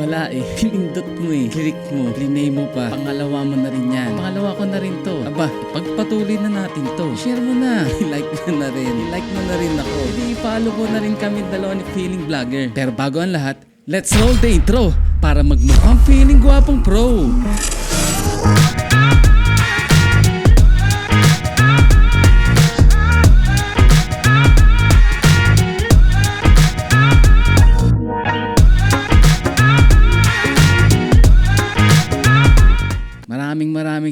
Wala eh. Pinindot mo eh. Click mo. Clinay mo pa. Pangalawa mo na rin yan. Pangalawa ko na rin to. Aba, pagpatuloy na natin to. Share mo na. like mo na rin. Like mo na rin ako. Hindi follow ko na rin kami dalawa ni Feeling Vlogger. Pero bago ang lahat, let's roll the intro para magmukhang feeling gwapong pro.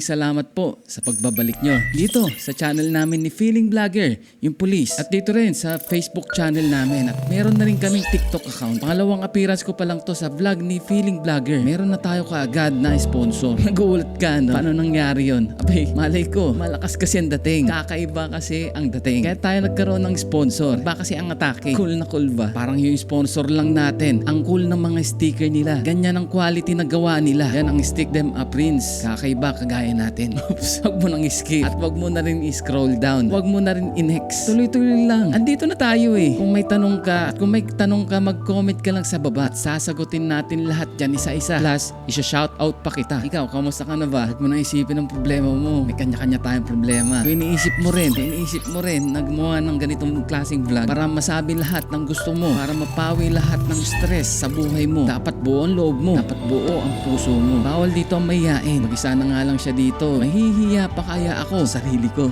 Salamat po sa pagbabalik nyo dito sa channel namin ni Feeling Vlogger, yung police. At dito rin sa Facebook channel namin. At meron na rin kaming TikTok account. Pangalawang appearance ko pa lang to sa vlog ni Feeling Vlogger. Meron na tayo kaagad na sponsor. Naguulat ka, no? Paano nangyari yon? Abay, malay ko, malakas kasi ang dating. Kakaiba kasi ang dating. Kaya tayo nagkaroon ng sponsor. Ba kasi ang atake? Cool na cool ba? Parang yung sponsor lang natin. Ang cool ng mga sticker nila. Ganyan ang quality na gawa nila. Yan ang stick them up prints. Kakaiba kagaya natin. Oops, wag mo nang skip. At wag mo na rin i-scroll down. Wag mo na rin in-hex. Tuloy-tuloy lang. Andito na tayo eh. Kung may tanong ka, at kung may tanong ka, mag-comment ka lang sa baba. At sasagutin natin lahat dyan isa-isa. Plus, isa-shout out pa kita. Ikaw, kamusta ka na ba? Huwag mo na isipin ang problema mo. May kanya-kanya tayong problema. Kung iniisip mo rin, kung iniisip mo rin, nagmuha ng ganitong klaseng vlog para masabi lahat ng gusto mo, para mapawi lahat ng stress sa buhay mo. Dapat buo ang loob mo. Dapat buo ang puso mo. Bawal dito ang mahihain. Mag-isa na nga lang siya dito. Mahihiya pa kaya ako sa sarili ko.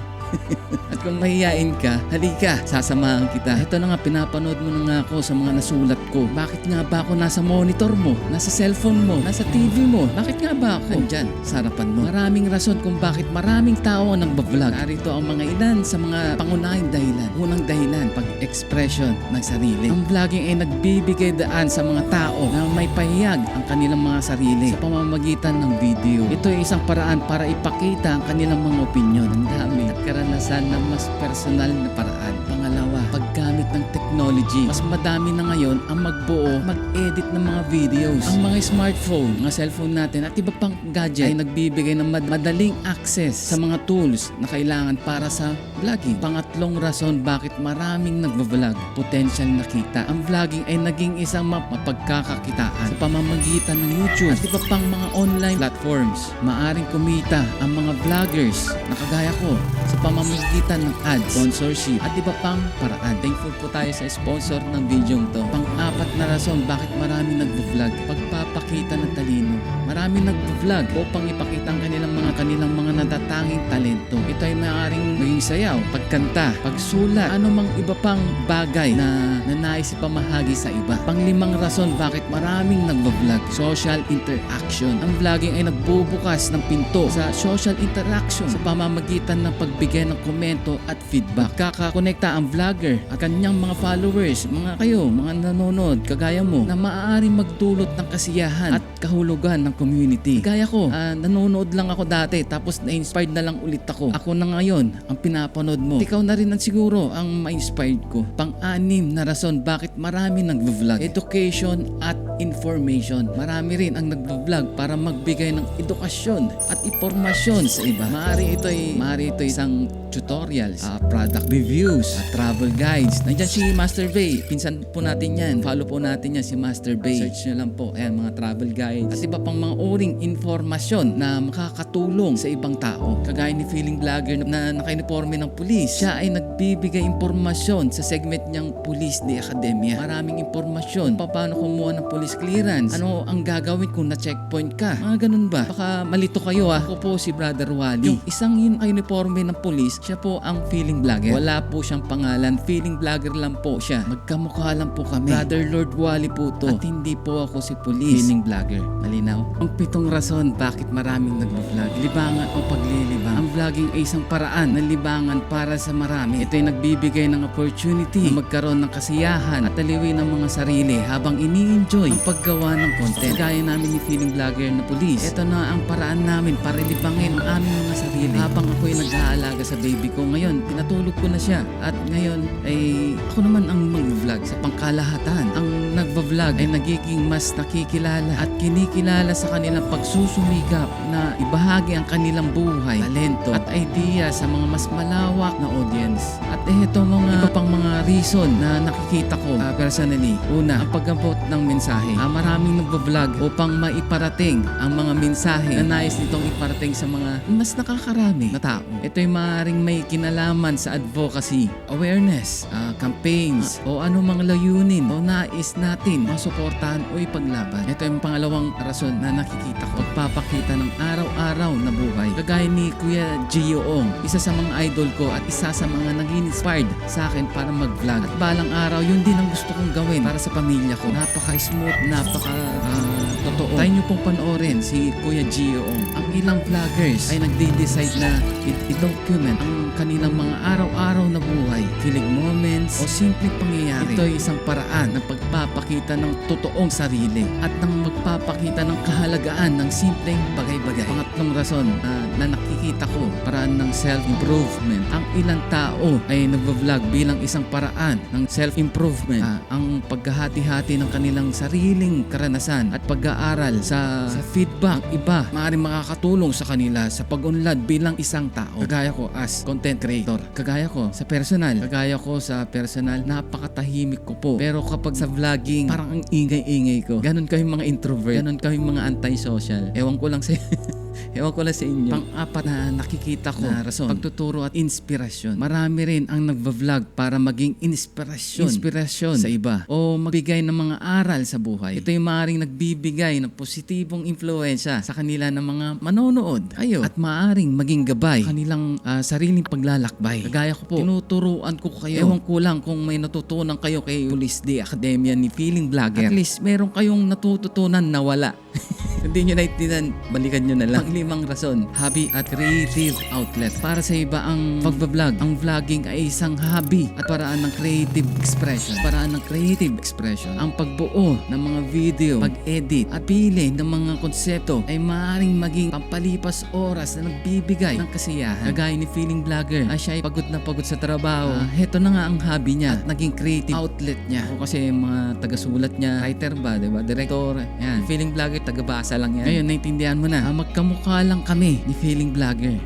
At kung mahihain ka, halika, sasamahan kita. Ito na nga, pinapanood mo na nga ako sa mga nasulat ko. Bakit nga ba ako nasa monitor mo? Nasa cellphone mo? Nasa TV mo? Bakit nga ba ako andyan sa harapan mo? Maraming rason kung bakit maraming tao ang nagbablog. Narito ang mga ilan sa mga pangunahing dahilan. Unang dahilan, pag-expression ng sarili. Ang vlogging ay nagbibigay daan sa mga tao na may pahiyag ang kanilang mga sarili sa pamamagitan ng video. Ito ay isang paraan para ipakita ang kanilang mga opinion. Ang dami at karanasan na mas personal na paraan. Pangalawa, paggamit ng technology. Mas madami na ngayon ang magbuo, mag-edit ng mga videos. Ang mga smartphone, mga cellphone natin at iba pang gadget ay nagbibigay ng mad- madaling access sa mga tools na kailangan para sa vlogging. Pangatlong rason bakit maraming nagbablog, potential na kita. Ang vlogging ay naging isang map mapagkakakitaan sa pamamagitan ng YouTube at iba pang mga online platforms. Maaring kumita ang mga vloggers na kagaya ko sa pamamagitan ng ads, sponsorship at iba pang paraan. Thankful po tayo sa sponsor ng video to. Pang-apat na rason bakit marami nagvo-vlog. Pagpapakita ng talino. Marami nagvo-vlog upang ipakita ang kanilang mga kanilang mga natatanging talento. Ito ay maaaring maging sayaw, pagkanta, pagsulat, anumang iba pang bagay na nanais ipamahagi sa iba. Panglimang rason bakit maraming nagvo-vlog. Social interaction. Ang vlogging ay nagbubukas ng pinto sa social interaction sa pamamagitan ng pagbigay ng komento at feedback. Kakakonekta ang vlogger at kanyang mga followers, mga kayo, mga nanonood, kagaya mo, na maaaring magdulot ng kasiyahan at kahulugan ng community. Kagaya ko, ah, nanonood lang ako dati tapos na-inspired na lang ulit ako. Ako na ngayon ang pinapanood mo. Ikaw na rin ang siguro ang ma-inspired ko. Pang-anim na rason bakit marami nagvo-vlog. Education at information. Marami rin ang nagvo-vlog para magbigay ng edukasyon at impormasyon sa iba. Maari ito ay maari ito ay isang tutorials, ah, product reviews, ah, travel guides. Nandiyan si Master Bay. Pinsan po natin yan. Follow po natin yan si Master Bay. Search nyo lang po. Ayan, mga travel guides. At iba pang mga uring informasyon na makakatulong sa ibang tao. Kagaya ni Feeling Vlogger na naka-uniforme ng pulis. Siya ay nagbibigay impormasyon sa segment niyang Police de Academia. Maraming impormasyon. Pa- Paano kumuha ng police clearance? Ano ang gagawin kung na-checkpoint ka? Mga ganun ba? Baka malito kayo ah. Ako po si Brother Wally. Yung isang yun uniforme ng pulis, siya po ang feeling vlogger. Wala po siyang pangalan. Feeling vlogger lang po siya. Magkamukha lang po kami. Brother Lord Wally po to. At hindi po ako si police. Feeling vlogger. Malinaw? Ang pitong rason bakit maraming nagvo-vlog. Libangan o paglilibang. Ang vlogging ay isang paraan ng libangan para sa marami. Ito ay nagbibigay ng opportunity na magkaroon ng kasiyahan at aliwin ng mga sarili habang ini-enjoy ang paggawa ng content. Gaya namin ni Feeling Vlogger na police. Ito na ang paraan namin para libangin ang aming mga sarili habang ako'y nag-aalaga sa baby ko. Ngayon, pinatulog ko na siya. At ngayon ay ako naman ang mag-vlog sa pangkalahatan. Ang nagva-vlog ay nagiging mas nakikilala at kinikilala sa kanilang pagsusumikap na ibahagi ang kanilang buhay, talento at idea sa mga mas malawak na audience. At ito mga iba pang mga reason na nakikita ko ah, personally. Una, ang pag-abot ng mensahe. Ah, maraming nagbablog upang maiparating ang mga mensahe na nais nitong iparating sa mga mas nakakarami na tao. Ito ay maaaring may kinalaman sa advocacy, awareness, ah, campaigns, o ano mga layunin o nais natin masuportahan o ipaglaban. Ito yung pangalawang rason na nakikita ko. Pagpapakita ng araw-araw na buhay. Kagaya ni Kuya Gio Ong, isa sa mga idol ko at isa sa mga naging inspired sa akin para mag-vlog. At balang araw, yun din ang gusto kong gawin para sa pamilya ko. Napaka-smooth, napaka ah, totoo. Tayo nyo pong panoorin si Kuya Gio Ong. Ang ilang vloggers ay nagde-decide na i-document ang kanilang mga araw-araw na buhay, kilig moments o simpleng pangyayari. Ito ay isang paraan ng pagpapakita ng totoong sarili at ng magpapakita ng kahalagaan ng simpleng bagay-bagay. Pangatlong rason na, na nakikita ko, paraan ng self-improvement. Ang ilang tao ay nagvo-vlog bilang isang paraan ng self-improvement. Ah, ang paghahati-hati ng kanilang sariling karanasan at pag-aaral sa, sa feedback iba maaaring makakatulong sa kanila sa pag-unlad bilang isang tao. Kagaya ko as content creator. Kagaya ko sa personal. Kagaya ko sa personal, napakatahimik ko po. Pero kapag sa vlogging, parang ang ingay-ingay ko. Ganon kayong mga introvert. Ganon kayong mga anti-social. Ewan ko lang sa Ewan ko lang sa inyo. Pang-apat na nakikita ko na rason, pagtuturo at inspirasyon. Marami rin ang nagva-vlog para maging inspirasyon. Inspirasyon sa iba. O magbigay ng mga aral sa buhay. Ito yung maaaring nagbibigay ng positibong impluensya sa kanila ng mga manonood. Kayo. At maaaring maging gabay kanilang ah, sariling paglalakbay. Kagaya ko po, tinuturuan ko kayo. Ewan ko lang kung may natutunan kayo kay Police Day Academia ni Feeling Vlogger. At least meron kayong natututunan na wala. Hindi nyo naintindihan, balikan nyo na lang. Panglimang rason, hobby at creative outlet. Para sa iba ang pagbablog, ang vlogging ay isang hobby at paraan ng creative expression. Paraan ng creative expression. Ang pagbuo ng mga video, pag-edit at pili ng mga konsepto ay maaaring maging pampalipas oras na nagbibigay ng kasiyahan. Kagaya ni Feeling Vlogger, ay siya ay pagod na pagod sa trabaho. Ah, heto na nga ang hobby niya at naging creative outlet niya. Ako kasi mga taga-sulat niya, writer ba, di ba? Director, yan. Feeling Vlogger, taga-basa lang yan. Ngayon, naintindihan mo na. Ah, magkamukha lang kami ni Feeling Vlogger.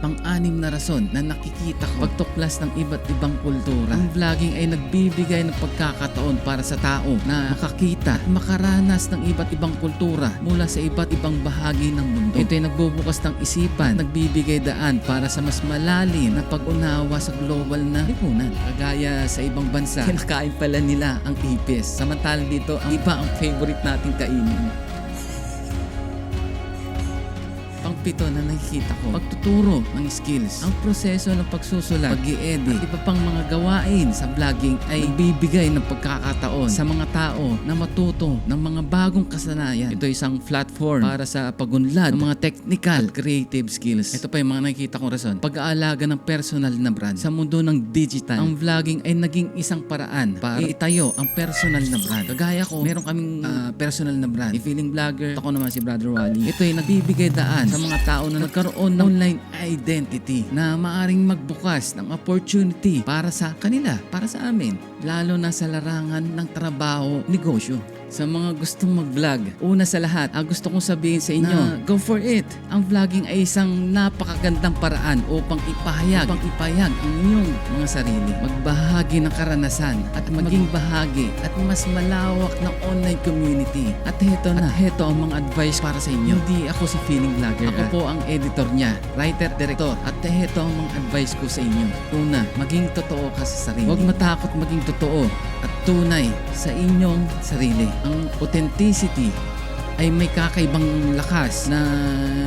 Pang-anim na rason na nakikita ko pagtuklas ng iba't ibang kultura. Ang vlogging ay nagbibigay ng pagkakataon para sa tao na makakita at makaranas ng iba't ibang kultura mula sa iba't ibang bahagi ng mundo. Ito ay nagbubukas ng isipan, nagbibigay daan para sa mas malalim na pag-unawa sa global na lipunan. Kagaya sa ibang bansa, kinakain pala nila ang ipis. Samantalang dito, ang iba ang favorite nating kainin. Pangpito na nakikita ko, pagtuturo ng skills. Ang proseso ng pagsusulat, pag edit at iba pang mga gawain sa vlogging ay bibigay ng pagkakataon sa mga tao na matuto ng mga bagong kasanayan. Ito ay isang platform para sa pagunlad ng mga technical at creative skills. Ito pa yung mga nakikita kong rason. Pag-aalaga ng personal na brand. Sa mundo ng digital, ang vlogging ay naging isang paraan para itayo ang personal na brand. Kagaya ko, meron kaming ah, personal na brand. Feeling Vlogger, ako naman si Brother Wally. Ito ay nagbibigay daan sa mga tao na nagkaroon ng online identity na maaring magbukas ng opportunity para sa kanila, para sa amin. Lalo na sa larangan ng trabaho, negosyo. Sa mga gustong mag-vlog, una sa lahat, ah, gusto kong sabihin sa inyo, na go for it. Ang vlogging ay isang napakagandang paraan upang ipahayag, upang ipahayag ang inyong mga sarili. Magbahagi ng karanasan at maging bahagi at mas malawak na online community. At heto na, heto ang mga advice para sa inyo. Hindi ako si Feeling Vlogger. Ako po ang editor niya, writer, director. At heto ang mga advice ko sa inyo. Una, maging totoo ka sa sarili. Huwag matakot maging totoo at tunay sa inyong sarili. Ang authenticity ay may kakaibang lakas na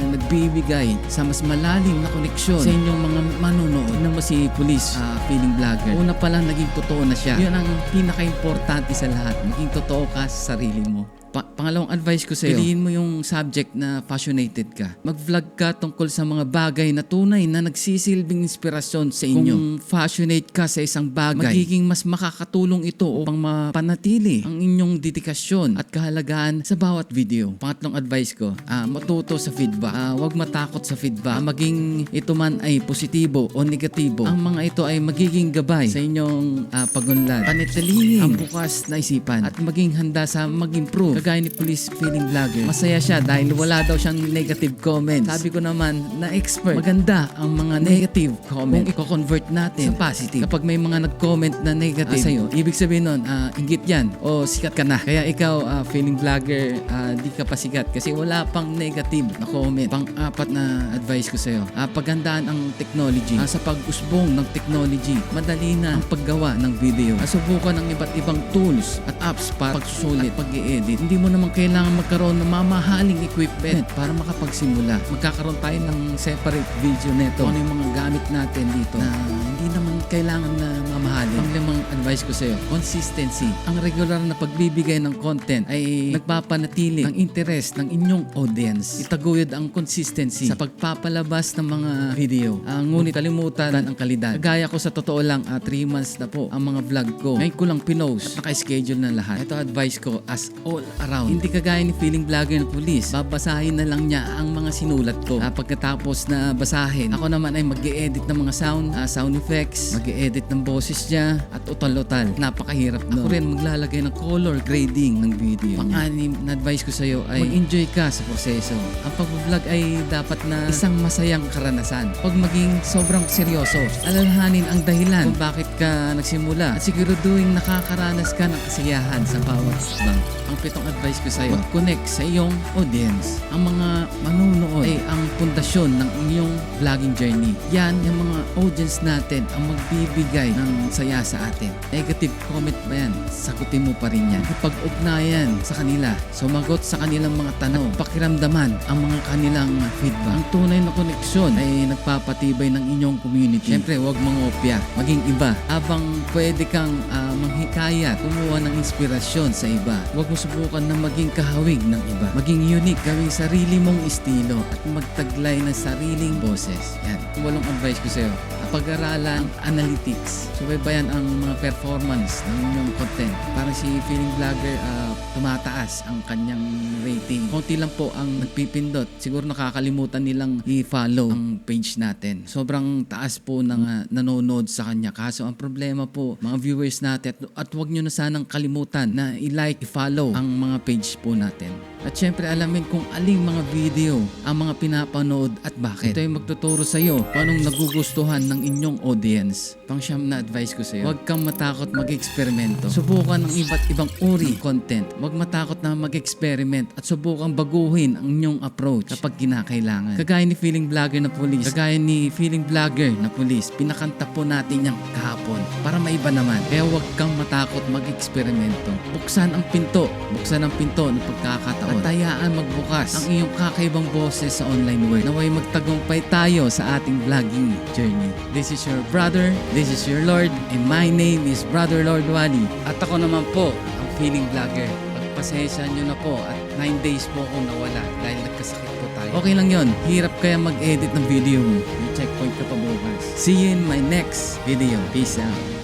nagbibigay sa mas malalim na koneksyon sa inyong mga manonood. Mo si Police ah, Feeling Vlogger. Una pa lang naging totoo na siya. Yun ang pinaka-importante sa lahat. Maging totoo ka sa sarili mo. Pa- pangalawang advice ko sa'yo, piliin mo yung subject na passionated ka. Mag-vlog ka tungkol sa mga bagay na tunay na nagsisilbing inspirasyon sa inyo. Kung passionate ka sa isang bagay, magiging mas makakatulong ito upang mapanatili ang inyong dedikasyon at kahalagaan sa bawat video. Pangatlong advice ko, ah, matuto sa feedback. Ah, huwag matakot sa feedback. Ah, maging ito man ay positibo o negatibo, ang mga ito ay magiging gabay sa inyong ah, pagunlad. Panitilingin ang bukas na isipan at maging handa sa mag-improve. Kagaya ni Police Feeling Vlogger. Masaya siya dahil wala daw siyang negative comments. Sabi ko naman na expert, maganda ang mga negative comment. Kung i-convert natin sa positive. Kapag may mga nag-comment na negative ah, sa'yo, ibig sabihin nun, ah, inggit yan o sikat ka na. Kaya ikaw, ah, feeling vlogger, ah, di ka pa sikat kasi wala pang negative na comment. Pang-apat na advice ko sa'yo, ah, paghandaan ang technology. Ah, sa pag-usbong ng technology, madali na ang paggawa ng video. Ah, subukan ang iba't ibang tools at apps para pagsusulit at pag-i-edit. Hindi mo naman kailangan magkaroon ng mamahaling equipment para makapagsimula. Magkakaroon tayo ng separate video neto. Ano yung mga gamit natin dito na hindi naman kailangan na mamahalin. Panglimang advice ko sa'yo, consistency. Ang regular na pagbibigay ng content ay nagpapanatili ang interest ng inyong audience. Itaguyod ang consistency sa pagpapalabas ng mga video. Ah, ngunit kalimutan ang kalidad. Gaya ko sa totoo lang, 3 months na po ang mga vlog ko. Ngayon ko lang pinost. Naka-schedule na lahat. Ito advice ko as all around. Hindi kagaya ni feeling vlogger ng police. Babasahin na lang niya ang mga sinulat ko. Ah, pagkatapos na basahin, ako naman ay mag edit ng mga sound, ah, sound effects, mag edit ng boses niya, at utal-utal. Napakahirap nun. Ako rin maglalagay ng color grading ng video. Pang-anim na advice ko sa'yo ay mag-enjoy ka sa proseso. Ang pag-vlog ay dapat na isang masayang karanasan. Huwag maging sobrang seryoso. Alalahanin ang dahilan kung bakit ka nagsimula. At siguraduhin nakakaranas ka ng kasiyahan sa bawat bang. Ang pitong advice ko sa'yo, mag-connect sa iyong audience. Ang mga manunood ay ang pundasyon ng inyong vlogging journey. Yan yung mga audience natin ang magbibigay ng saya sa atin. Negative comment ba yan? Sagutin mo pa rin yan. Ipag-ugnayan sa kanila. Sumagot sa kanilang mga tanong. At pakiramdaman ang mga kanilang feedback. Ang tunay na koneksyon ay nagpapatibay ng inyong community. Siyempre, huwag mangopya. Maging iba. Habang pwede kang ah, manghikayat, kumuha ng inspirasyon sa iba. Huwag mo subukan na maging kahawig ng iba. Maging unique, gawing sarili mong estilo at magtaglay ng sariling boses. Yan. Walong advice ko sa'yo. Thank you. Pag-aralan analytics. Subaybayan ang mga performance ng inyong content. Parang si Feeling Vlogger, ah, tumataas ang kanyang rating. Konti lang po ang nagpipindot. Siguro nakakalimutan nilang i-follow ang page natin. Sobrang taas po ng ah, nanonood sa kanya. Kaso ang problema po, mga viewers natin, at, at huwag nyo na sanang kalimutan na i-like, i-follow ang mga page po natin. At syempre alamin kung aling mga video ang mga pinapanood at bakit. Ito ay magtuturo sa iyo anong nagugustuhan ng inyong audience. Pangsyam na advice ko sa iyo, huwag kang matakot mag-eksperimento. Subukan ng iba't ibang uri ng content. Huwag matakot na mag-experiment at subukan baguhin ang inyong approach kapag kinakailangan. Kagaya ni Feeling Vlogger na Police, kagaya ni Feeling Vlogger na Police, pinakanta po natin yung kahapon para maiba naman. Kaya huwag kang matakot mag-eksperimento. Buksan ang pinto, buksan ang pinto ng pagkakataon. At hayaan magbukas ang iyong kakaibang boses sa online world. Naway magtagumpay tayo sa ating vlogging journey. This is your brother, this is your Lord, and my name is Brother Lord Wally. At ako naman po, ang feeling vlogger. Pagpasensya nyo na po at 9 days po akong nawala dahil nagkasakit po tayo. Okay lang yon. Hirap kaya mag-edit ng video mo. May checkpoint ka pa bukas. See you in my next video. Peace out.